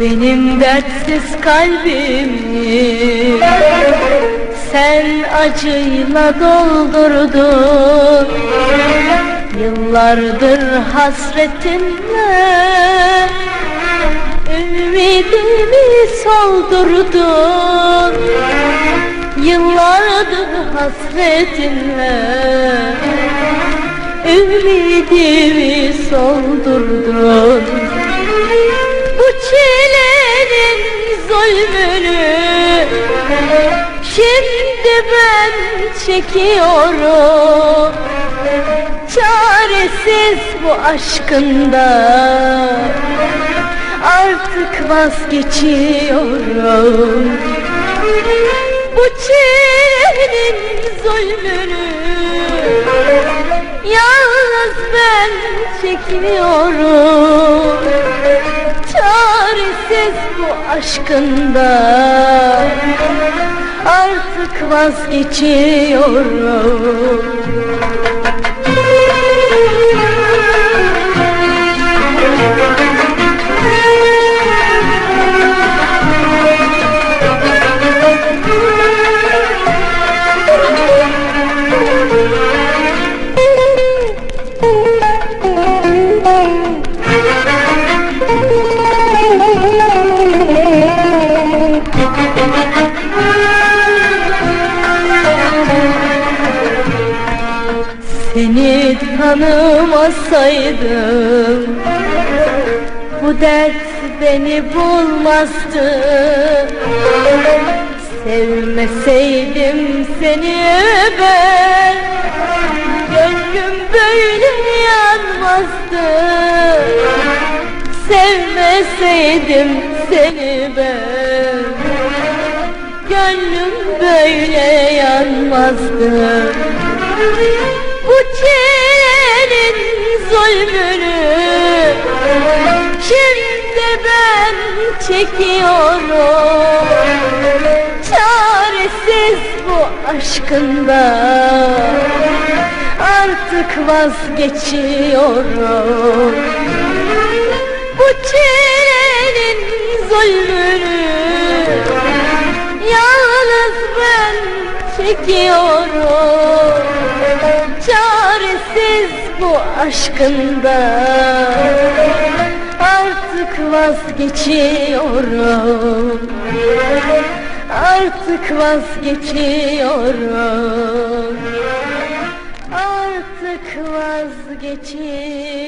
Benim dertsiz kalbimi sen acıyla doldurdun Yıllardır hasretinle ümidimi soldurdun Yıllardır hasretinle ümidimi soldurdun çilenin zulmünü. Şimdi ben çekiyorum. Çaresiz bu aşkında. Artık vazgeçiyorum. Bu çilenin zulmünü. Yalnız ben çekiyorum Çaresiz bu aşkında Artık vazgeçiyorum Seni tanımasaydım Bu dert beni bulmazdı. Sevmeseydim seni ben Gönlüm böyle yanmazdı. Sevmeseydim seni ben Gönlüm böyle yanmazdı çekiyorum Çaresiz bu aşkında Artık vazgeçiyorum. Bu çilenin zulmünü Yalnız ben çekiyorum. Çaresiz bu aşkında Artık vazgeçiyorum. Artık vazgeçiyorum. Artık vazgeçiyorum